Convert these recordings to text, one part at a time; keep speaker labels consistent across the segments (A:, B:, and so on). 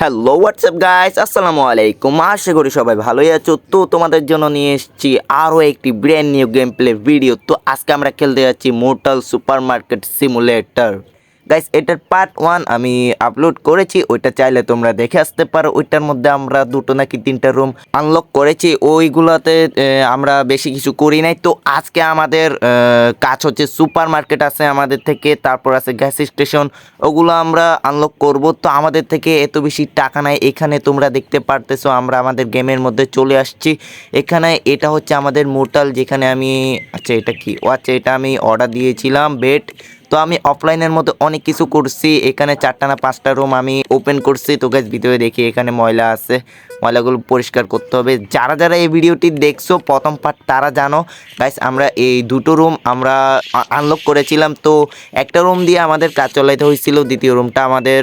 A: Hello WhatsApp guys আসসালামু আলাইকুম আশা করি সবাই ভালোই আছো। তো তোমাদের জন্য নিয়ে এসেছি আরও একটি brand new game play video তো আজকে আমরা খেলতে যাচ্ছি মোটাল সুপার মার্কেট সিমুলেটর গাইস এটার পার্ট ওয়ান আমি আপলোড করেছি, ওইটা চাইলে তোমরা দেখে আসতে পারো। ওইটার মধ্যে আমরা দুটো নাকি তিনটা রুম আনলক করেছি। ওইগুলোতে আমরা বেশি কিছু করি নাই। তো আজকে আমাদের কাজ হচ্ছে সুপার মার্কেট আছে আমাদের থেকে, তারপর আছে গ্যাস স্টেশন ওগুলো আমরা আনলক করব। তো আমাদের থেকে এত বেশি টাকা নাই। এখানে তোমরা দেখতে পারতেছো, আমরা আমাদের গেমের মধ্যে চলে আসছি। এখানে এটা হচ্ছে আমাদের মোটাল যেখানে আমি আচ্ছা এটা কি? ও আচ্ছা এটা আমি অর্ডার দিয়েছিলাম বেড তো আমি অফলাইনের মধ্যে অনেক কিছু করছি। এখানে চারটা না পাঁচটা রুম আমি ওপেন করছি। তো গাছ ভিতরে দেখি, এখানে ময়লা আছে। ময়লাগুলো পরিষ্কার করতে হবে। যারা যারা এই ভিডিওটি দেখছ, প্রথম পার্ট তারা জানো। গাইস আমরা এই দুটো রুম আমরা আনলক করেছিলাম। তো একটা রুম দিয়ে আমাদের কাজ চলাইতে হয়েছিল, দ্বিতীয় রুমটা আমাদের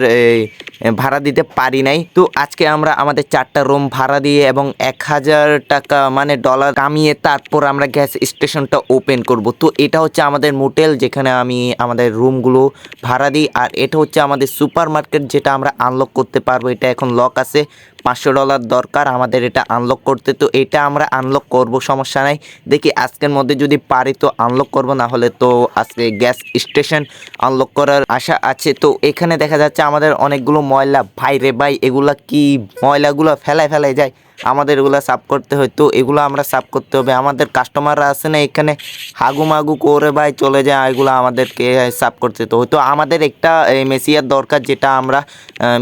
A: ভাড়া দিতে পারি নাই। তো আজকে আমরা আমাদের চারটা রুম ভাড়া দিয়ে এবং এক হাজার টাকা মানে ডলার কামিয়ে তারপর আমরা গ্যাস স্টেশনটা ওপেন করব। তো এটা হচ্ছে আমাদের মোটেল যেখানে আমি আমাদের রুমগুলো ভাড়া দিই। আর এটা হচ্ছে আমাদের সুপার মার্কেট যেটা আমরা আনলক করতে পারব। এটা এখন লক আছে। পাঁচশো ডলার দরকার আমাদের এটা আনলক করতে। তো এটা আমরা আনলক করব, সমস্যা নাই। দেখি আজকের মধ্যে যদি পারি তো আনলক করব, না হলে তো আজকে গ্যাস স্টেশন আনলক করার আশা আছে। তো এখানে দেখা যাচ্ছে আমাদের অনেকগুলো ময়লা। ভাই রে ভাই, এগুলা কি ময়লাগুলো ফেলায় ফেলায় যায়? আমাদের এগুলো সাফ করতে হয়, তো এগুলো আমরা সাফ করতে হবে। আমাদের কাস্টমাররা আছে না এখানে? হাগু মাগু করে ভাই চলে যায়, এগুলো আমাদেরকে সাফ করতে। তো হয়তো আমাদের একটা মেসিয়ার দরকার যেটা আমরা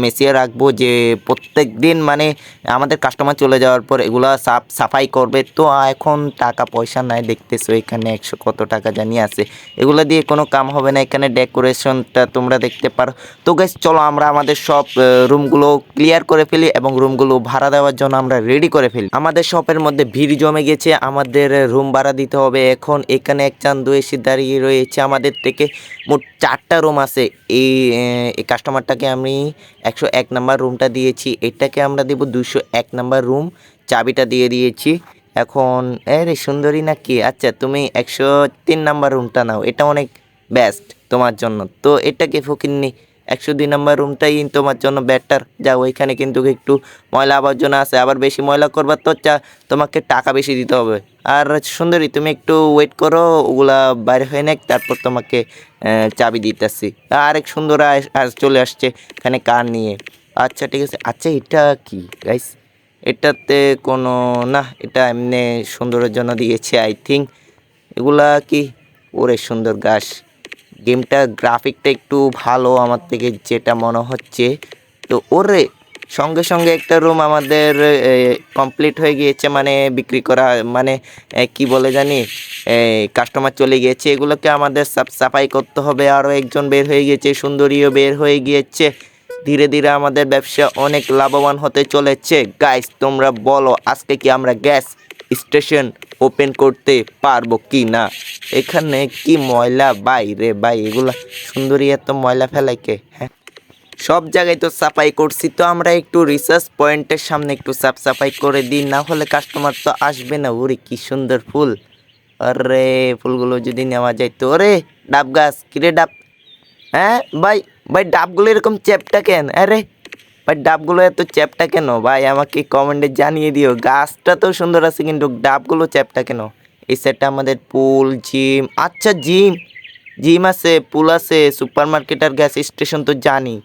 A: মেসিয়া রাখব যে প্রত্যেক দিন মানে আমাদের কাস্টমার চলে যাওয়ার পর এগুলো সাফ, সাফাই করবে। তো এখন টাকা পয়সা নাই, দেখতেছো এখানে একশো কত টাকা জানি আছে। এগুলো দিয়ে কোনো কাম হবে না, এখানে ডেকোরেশনটা তোমরা দেখতে পারো। তো গাইস চলো আমরা আমাদের সব রুমগুলো ক্লিয়ার করে ফেলি এবং রুমগুলো ভাড়া দেওয়ার জন্য আমরা রেডি করে ফেলি। আমাদের শপের মধ্যে ভিড় জমে গেছে, আমাদের রুম ভাড়া দিতে হবে। এখন এখানে এক চান্দু এসে দাঁড়িয়ে রয়েছে আমাদের থেকে। মোট চারটা রুম আছে। এই কাস্টমারটাকে আমি একশো এক নাম্বার রুমটা দিয়েছি। এটাকে আমরা দেবো দুশো এক নাম্বার রুম। চাবিটা দিয়ে দিয়েছি। এখন আরে সুন্দরী না কি? আচ্ছা তুমি একশো তিন নাম্বার রুমটা নাও। এটা অনেক বেস্ট তোমার জন্য। তো এটাকে ফকিননি একশো দুই নাম্বার রুমটাই তোমার জন্য বেটার যাও ওইখানে কিন্তু একটু ময়লা আবর্জনা আছে। আবার বেশি ময়লা করবার তো চা, তোমাকে টাকা বেশি দিতে হবে। আর সুন্দরী, তুমি একটু ওয়েট করো, ওগুলা বাইরে হয়ে নেক, তারপর তোমাকে চাবি দিতেছি। আরেক সুন্দর চলে আসছে, এখানে কার নিয়ে? আচ্ছা ঠিক আছে। আচ্ছা এটা কি? গাইস এটাতে কোনো, না, এটা এমনি সুন্দরের জন্য দিয়েছে আই থিঙ্ক এগুলা কি? ওরে সুন্দর গাছ গেমটার গ্রাফিকটা একটু ভালো আমার থেকে যেটা মনে হচ্ছে। তো ওরে, সঙ্গে সঙ্গে একটা রুম আমাদের কমপ্লিট হয়ে গিয়েছে মানে বিক্রি করা মানে কি বলে জানি কাস্টমার চলে গিয়েছে। এগুলোকে আমাদের সাফ সাফাই করতে হবে। আরও একজন বের হয়ে গিয়েছে, সুন্দরীও বের হয়ে গিয়েছে। ধীরে ধীরে আমাদের ব্যবসা অনেক লাভবান হতে চলেছে। গাইস তোমরা বলো, আজকে কি আমরা গ্যাস স্টেশন ওপেন করতে পারব কি না এখানে কি ময়লা? বাইরে বাই, এগুলা সুন্দরী এত ময়লা ফেলাই কে? হ্যাঁ। সব জায়গায় তো সাফাই করছি, তো আমরা একটু রিসার্চ পয়েন্টের সামনে একটু সাফ সাফাই করে দিই, না হলে কাস্টমার তো আসবে না। ওরে, কি সুন্দর ফুল। আরে, ফুলগুলো যদি নেওয়া যায় তো। ওরে, ডাব গাছ, কিরে ডাব? হ্যাঁ ভাই ভাই, ডাবগুলো এরকম চ্যাপটা কেন? আরে, ভাই, ডাবগুলো এত চ্যাপটা কেন? ভাই, আমাকে কমেন্টে জানিয়ে দিও। গাছটা তো সুন্দর আছে, কিন্তু ডাবগুলো চ্যাপটা কেন? এই সেটটা আমাদের পুল জিম আচ্ছা জিম জিম আছে পুল আছে সুপার মার্কেট আর গ্যাস স্টেশন তো জানি।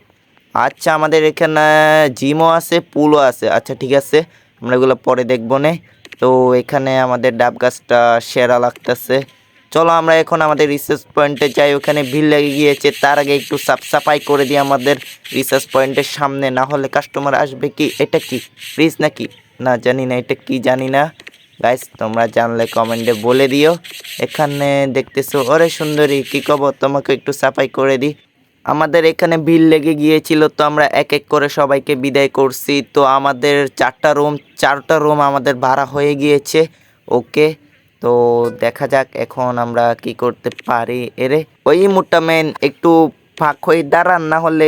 A: আচ্ছা আমাদের এখানে জিমও আছে পুলও আছে। আচ্ছা ঠিক আছে, আমরা এগুলো পরে দেখব নে। তো এখানে আমাদের ডাব গাছটা সেরা লাগতেছে। চলো আমরা এখন আমাদের রিসার্চ পয়েন্টে যাই, ওখানে ভিড় লেগে গিয়েছে, তার আগে একটু সাফ সাফাই করে দিই আমাদের রিসার্চ পয়েন্টের সামনে, না হলে কাস্টমার আসবে কি? এটা কি? ফ্রিজ নাকি? না, জানি না, এটা কি জানি না। গাইস তোমরা জানলে কমেন্টে বলে দিও। এখানে দেখতেছো, ওরে সুন্দরী, কি খবর? তোমাকে একটু সাফাই করে দিই। আমাদের এখানে বিল লেগে গিয়েছিল, তো আমরা এক এক করে সবাইকে বিদায় করছি। তো আমাদের চারটা রুম চারটা রুম আমাদের ভাড়া হয়ে গিয়েছে। ওকে তো দেখা যাক এখন আমরা কি করতে পারি। এরে, ওই মোটা মেন একটু ফাঁক হয়ে দাঁড়ান, না হলে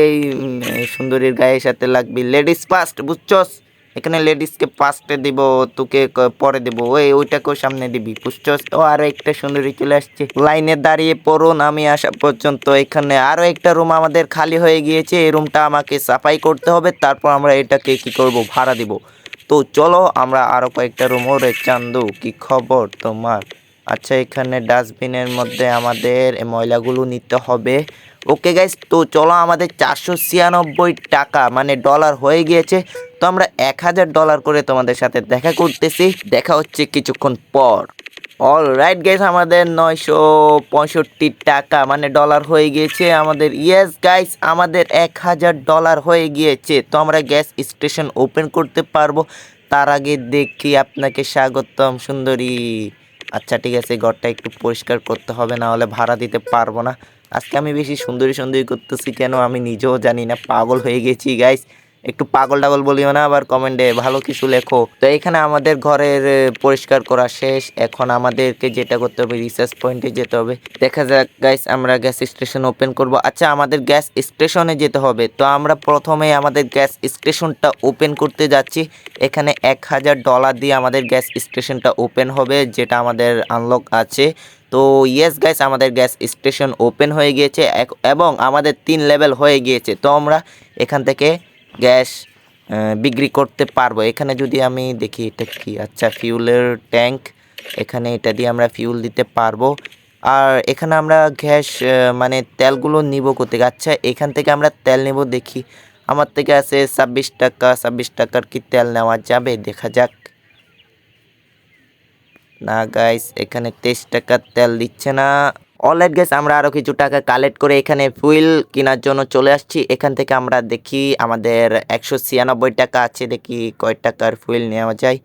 A: সুন্দরীর গায়ের সাথে লাগবি। লেডিস ফার্স্ট বুঝছস? এখানে লেডিসকে পাঁচটা দিব, তোকে পরে দিব। ওই, ওইটাকেও সামনে দিবি, বুঝছস? ও, আরও একটা সুন্দরী চলে আসছে। লাইনে দাঁড়িয়ে পড়ুন, আমি আসা পর্যন্ত এখানে আরও একটা রুম আমাদের খালি হয়ে গিয়েছে। এই রুমটা আমাকে সাফাই করতে হবে, তারপর আমরা এটাকে কি করব, ভাড়া দিব। তো চলো আমরা আরও কয়েকটা রুম ওরে চান্দু, কি খবর তোমার? আচ্ছা এখানে ডাস্টবিনের মধ্যে আমাদের ময়লাগুলো নিতে হবে। ওকে গাইস তো চলো আমাদের চারশো ছিয়ানব্বই টাকা মানে ডলার হয়ে গিয়েছে। তো আমরা এক হাজার ডলার করে তোমাদের সাথে দেখা করতেছি। দেখা হচ্ছে কিছুক্ষণ পর। অল রাইট গাইস আমাদের নয়শো পঁয়ষট্টি টাকা মানে ডলার হয়ে গিয়েছে আমাদের। ইয়েস গাইস আমাদের এক হাজার ডলার হয়ে গিয়েছে। তো আমরা গ্যাস স্টেশন ওপেন করতে পারব। তার আগে দেখি আপনাকে স্বাগতম, সুন্দরী। আচ্ছা ঠিক আছে, ঘরটা একটু পরিষ্কার করতে হবে, না হলে ভাড়া দিতে পারব না। আজকে আমি বেশি সুন্দরী সুন্দরী করতেছি কেন আমি নিজেও জানি না, পাগল হয়ে গেছি গাইস একটু পাগল টাগল বলিও না, আবার কমেন্টে ভালো কিছু লেখো। তো এখানে আমাদের ঘরের পরিষ্কার করা শেষ। এখন আমাদেরকে যেটা করতে হবে রিসার্চ পয়েন্টে যেতে হবে। দেখা যাক গাইস আমরা গ্যাস স্টেশন ওপেন করব। আচ্ছা আমাদের গ্যাস স্টেশনে যেতে হবে। তো আমরা প্রথমে আমাদের গ্যাস স্টেশনটা ওপেন করতে যাচ্ছি। এখানে এক হাজার ডলার দিয়ে আমাদের গ্যাস স্টেশনটা ওপেন হবে, যেটা আমাদের আনলক আছে। তো ইয়েস গাইস আমাদের গ্যাস স্টেশন ওপেন হয়ে গিয়েছে। এবং আমাদের তিন লেভেল হয়ে গিয়েছে। তো আমরা এখান থেকে গ্যাস বিক্রি করতে পারব। এখানে যদি আমি দেখি এটা কি? আচ্ছা ফিউলের ট্যাঙ্ক এখানে এটা দিয়ে আমরা ফিউল দিতে পারব। আর এখানে আমরা গ্যাস মানে তেলগুলো নিব কোথেকে? আচ্ছা এখান থেকে আমরা তেল নেব, দেখি। আমার থেকে আছে ছাব্বিশ টাকা, ছাব্বিশ টাকার কি তেল নেওয়া যাবে? দেখা যাক। না গাইস এখানে তেইশ টাকার তেল দিচ্ছে না। অলরেড গাইস আমরা আরও কিছু টাকা কালেক্ট করে এখানে ফুয়েল কেনার জন্য চলে আসছি। এখান থেকে আমরা দেখি আমাদের একশো ছিয়ানব্বই টাকা আছে, দেখি কয় টাকার ফুয়েল নেওয়া যায়।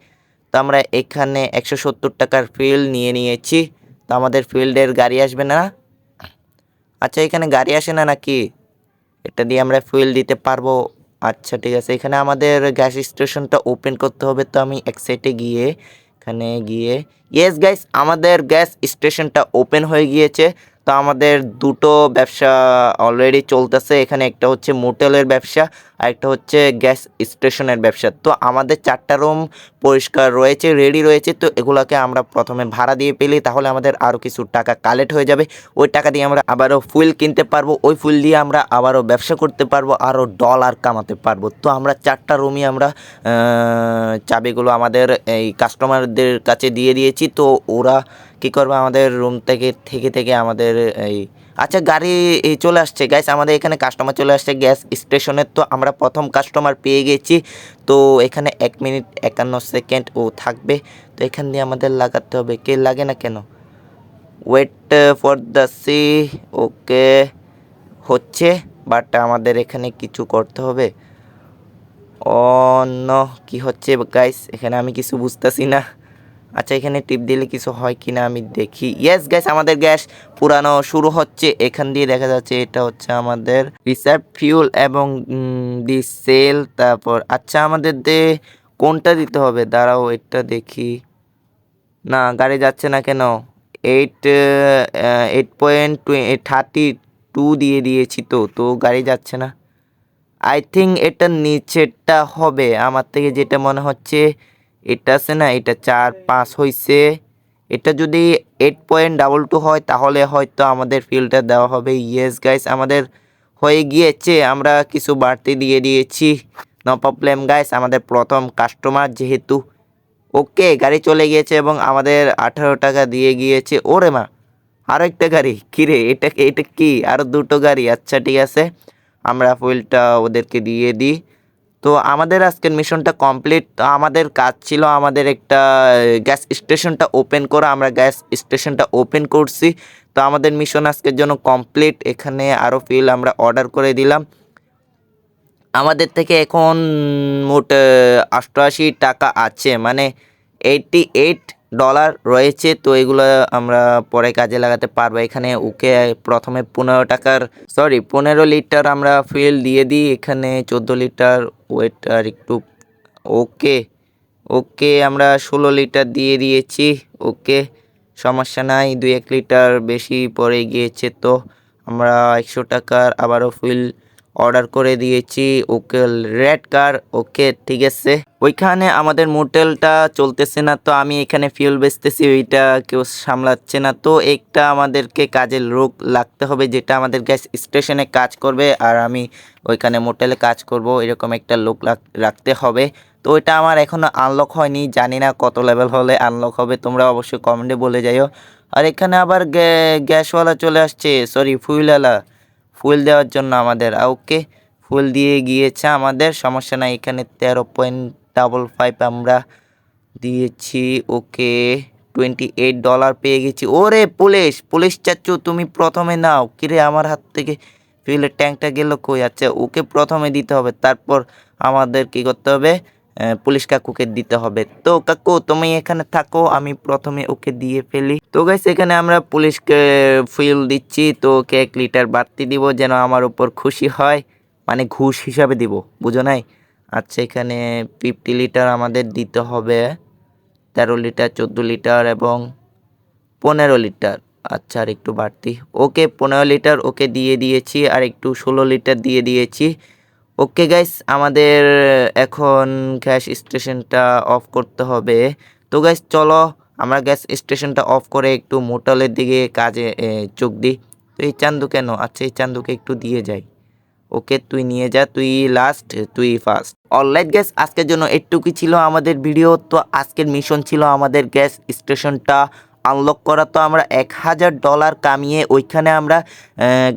A: তো আমরা এখানে একশো সত্তর টাকার ফুয়েল নিয়ে নিয়েছি। তো আমাদের ফিল্ডের গাড়ি আসবে না। আচ্ছা এখানে গাড়ি আসে না নাকি? এটা দিয়ে আমরা ফুয়েল দিতে পারব। আচ্ছা ঠিক আছে। এখানে আমাদের গ্যাস স্টেশনটা ওপেন করতে হবে। তো আমি এক সাইডে গিয়ে এখানে গিয়ে। ইয়েস গাইস আমাদের গ্যাস স্টেশনটা ওপেন হয়ে গিয়েছে। তো আমাদের দুটো ব্যবসা অলরেডি চলতেছে। এখানে একটা হচ্ছে মোটেলের ব্যবসা আর একটা হচ্ছে গ্যাস স্টেশনের ব্যবসা। তো আমাদের চারটা রুম পরিষ্কার রয়েছে রেডি রয়েছে। তো এগুলোকে আমরা প্রথমে ভাড়া দিয়ে পেলে তাহলে আমাদের আরও কিছু টাকা কালেক্ট হয়ে যাবে। ওই টাকা দিয়ে আমরা আবারও ফুল কিনতে পারব। ওই ফুল দিয়ে আমরা আবারও ব্যবসা করতে পারব আরও ডলার কামাতে পারব। তো আমরা চারটা রুমই আমরা চাবিগুলো আমাদের এই কাস্টমারদের কাছে দিয়ে দিয়েছি। তো ওরা কী করবে আমাদের রুম থেকে থেকে থেকে আমাদের এই আচ্ছা গাড়ি এই চলে আসছে। গ্যাস আমাদের এখানে কাস্টমার চলে আসছে। গ্যাস স্টেশনের তো আমরা প্রথম কাস্টমার পেয়ে গেছি। তো এখানে এক মিনিট একান্ন সেকেন্ড ও থাকবে। তো এখান দিয়ে আমাদের লাগাতে হবে। কে লাগে না কেন? Wait for the C okay হচ্ছে। বাট আমাদের এখানে কিছু করতে হবে। অন্য কি হচ্ছে? গাইস এখানে আমি কিছু বুঝতেছি না। আচ্ছা এখানে টিপ দিলে কিছু হয় কি না আমি দেখি। ইয়েস গ্যাস আমাদের গ্যাস পুরানো শুরু হচ্ছে। এখান দিয়ে দেখা যাচ্ছে এটা হচ্ছে আমাদের রিসার্ভ ফিউল এবং দি সেল, তারপর আচ্ছা আমাদের দে, কোনটা দিতে হবে? দাঁড়াও, এটা দেখি। না, গাড়ি যাচ্ছে না কেন? Eight eight point thirty two দিয়ে দিয়েছি তো তো গাড়ি যাচ্ছে না। আই থিঙ্ক এটা নিচেরটা হবে। আমার থেকে যেটা মনে হচ্ছে এটা আছে না, এটা চার পাঁচ হয়েছে এটা যদি এইট পয়েন্ট ডাবল টু হয়, তাহলে হয়তো আমাদের ফিল্ডটা দেওয়া হবে। ইয়েস গাইস আমাদের হয়ে গিয়েছে। আমরা কিছু বাড়তি দিয়ে দিয়েছি। নো প্রবলেম গাইস আমাদের প্রথম কাস্টমার যেহেতু। ওকে গাড়ি চলে গিয়েছে এবং আমাদের আঠারো টাকা দিয়ে গিয়েছে। ওরে মা আরও একটা গাড়ি? কিরে, এটা এটা কি? আরও দুটো গাড়ি? আচ্ছা ঠিক আছে। আমরা ফুয়েলটা ওদেরকে দিয়ে দিই। তো আমাদের আজকের মিশনটা কমপ্লিট। আমাদের কাজ ছিল আমাদের একটা গ্যাস স্টেশনটা ওপেন করা। আমরা গ্যাস স্টেশনটা ওপেন করছি। তো আমাদের মিশন আজকের জন্য কমপ্লিট। এখানে আরও ফিল আমরা অর্ডার করে দিলাম। আমাদের থেকে এখন মোট অষ্টআশি টাকা আছে। মানে এইটি এইট ডলার রয়েছে, তো এগুলো আমরা পরে কাজে লাগাতে পারব। এখানে ওকে প্রথমে পনেরো টাকার সরি পনেরো লিটার আমরা ফুয়েল দিয়ে দিই। এখানে চোদ্দ লিটার ওয়েট আর একটু, ওকে ওকে আমরা ষোলো লিটার দিয়ে দিয়েছি। ওকে, সমস্যা নাই, দুই এক লিটার বেশি পড়ে গিয়েছে তো। আমরা একশো টাকার আবারও ফুয়েল অর্ডার করে দিয়েছি। ওকে রেড কার, ওকে ঠিক আছে। ওইখানে আমাদের মোটেলটা চলতেছে না, তো আমি এখানে ফিউল বেচতেছি, ওইটা কেউ সামলাচ্ছে না। তো একটা আমাদেরকে কাজের লোক লাগতে হবে, যেটা আমাদের গ্যাস স্টেশনে কাজ করবে, আর আমি ওইখানে মোটেলে কাজ করব, এরকম একটা লোক রাখ- রাখতে হবে। তো এটা আমার এখনও আনলক হয়নি, জানি না কত লেভেল হলে আনলক হবে, তোমরা অবশ্যই কমেন্টে বলে যাইও। আর এখানে আবার গ্যা- গ্যাসওয়ালা চলে আসছে সরি ফুয়েলওয়ালা ফুয়েল দেওয়ার জন্য আমাদের ওকে ফুল দিয়ে গিয়েছে আমাদের, সমস্যা নাই, এখানে তেরো পয়েন্ট ডাবল ফাইভ আমরা দিয়েছি, ওকে টোয়েন্টি এইট ডলার পেয়ে গেছি। ওরে পুলিশ পুলিশ চাচ্ছু তুমি প্রথমে নাও। কিরে, আমার হাত থেকে ফিউলের ট্যাঙ্কটা গেল কই? আচ্ছা ওকে প্রথমে দিতে হবে, তারপর আমাদের কি করতে হবে? পুলিশ কাকুকে দিতে হবে। তো কাকু, তুমি এখানে থাকো, আমি প্রথমে ওকে দিয়ে ফেলি। তো গাইস এখানে আমরা পুলিশকে ফুয়েল দিচ্ছি। তো ওকে এক লিটার বাড়তি দিব যেন আমার উপর খুশি হয়। মানে ঘুষ হিসাবে দিব, বুঝো নাই? আচ্ছা এখানে ফিফটি লিটার আমাদের দিতে হবে। তেরো লিটার চোদ্দ লিটার এবং পনেরো লিটার আচ্ছা আর একটু বাড়তি। ওকে পনেরো লিটার ওকে দিয়ে দিয়েছি, আর একটু ষোলো লিটার দিয়ে দিয়েছি। ওকে গাইস আমাদের এখন গ্যাস স্টেশনটা অফ করতে হবে। তো গাইস চলো আমরা গ্যাস স্টেশনটা অফ করে একটু মোটলের দিকে কাজে চোখ দিই। তো এই চান্দু কেন? আচ্ছা এই চান্দুকে একটু দিয়ে যাই। ওকে তুই নিয়ে যা, তুই লাস্ট তুই ফার্স্ট অলরাইট গ্যাস আজকের জন্য এটুকুই ছিল আমাদের ভিডিও তো আজকের মিশন ছিল আমাদের গ্যাস স্টেশনটা আনলক করা তো আমরা এক হাজার ডলার কামিয়ে ওইখানে আমরা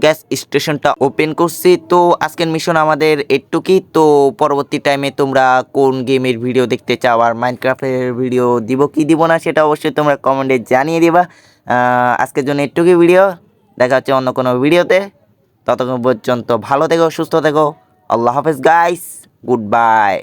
A: গ্যাস স্টেশনটা ওপেন করছি। তো আজকের মিশন আমাদের এটুকুই। তো পরবর্তী টাইমে তোমরা কোন গেমের ভিডিও দেখতে চাও আর মাইনক্রাফ্টের ভিডিও দিব, কি দিব না সেটা অবশ্যই তোমরা কমেন্টে জানিয়ে দিবা। আজকের জন্য এটুকুই ভিডিও দেখা হচ্ছে অন্য কোনো ভিডিওতে ততক্ষণ পর্যন্ত ভালো থেকো, সুস্থ থেকো। আল্লাহ হাফেজ গাইস গুড বাই